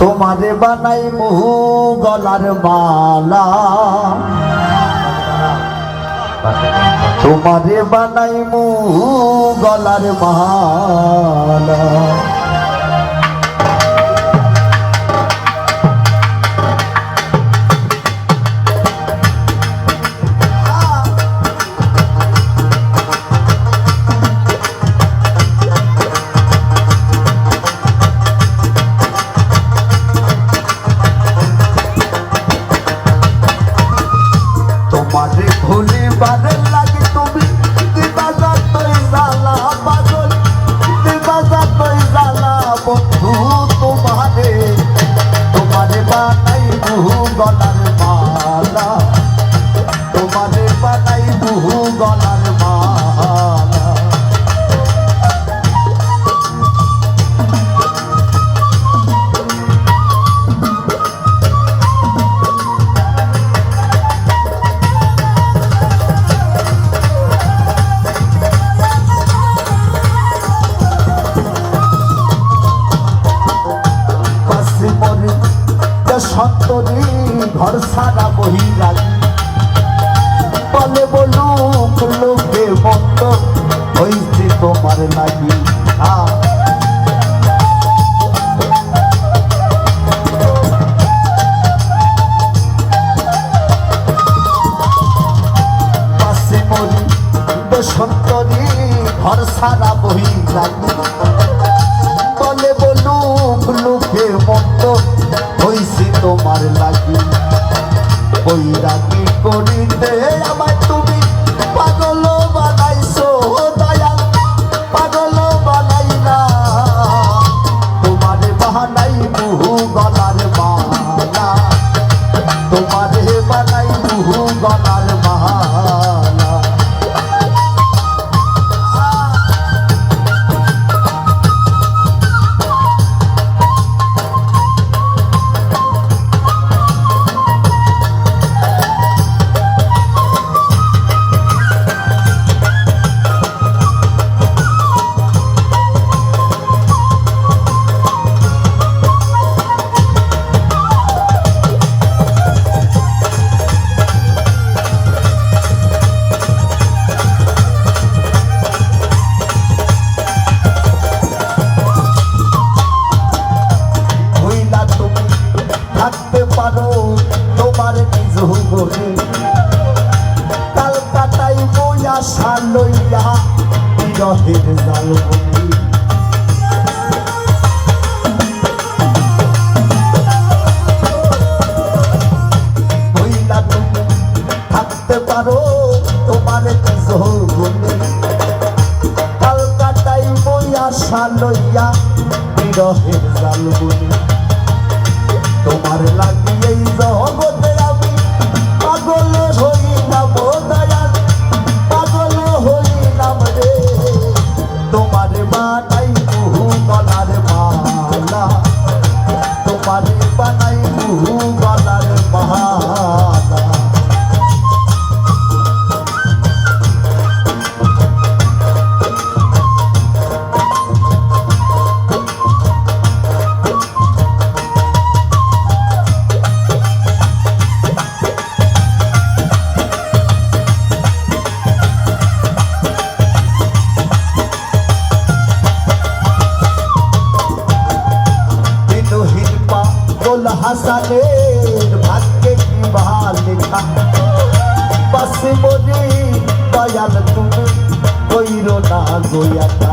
তোমারে বানাই বহু গলার মালা। তোমারে বানাই বহু গলার মালা। গলার হইছে তোমার লাগি। সন্তরি ঘর সারা বহি রাখি বলে বলুক, লোকে মন্দ হইছি তোমার লাগি। ওই রাগি করিতে আমায় তুমি পাগল পারো তোমার নিজ ঘরে কালকাটাই বইয়া সালইয়া বিরহের জাল থাকতে পারো, তোমার নিজ বলি তোমার লাগি পাগল হাসানের ভাগ্যে কি ভালো লেখা? পাশে মনে দয়াল তুমি কইরো না গোয়াটা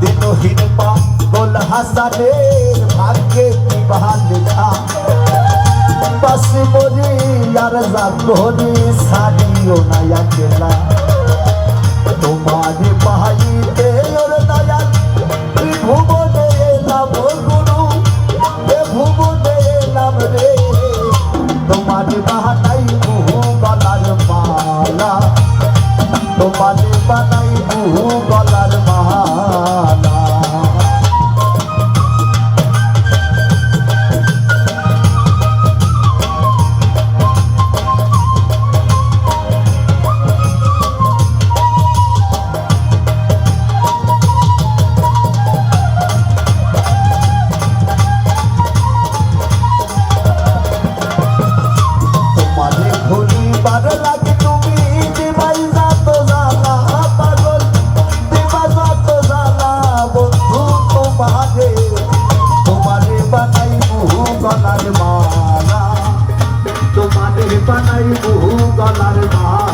দিনহীন পাগল হাসানের ভাগ্যে কি ভালো লেখা? পাশে মনে আর জাগরে সারিও না একলা। তোমার ওর দয়াল ভুবনে এলাম গুরু, এ ভুবনে এলাম রে। তোমার বাহানাই বহু গলার মালা, তোমার বানাই বহু গলার মালা। নাই বহু গলার মা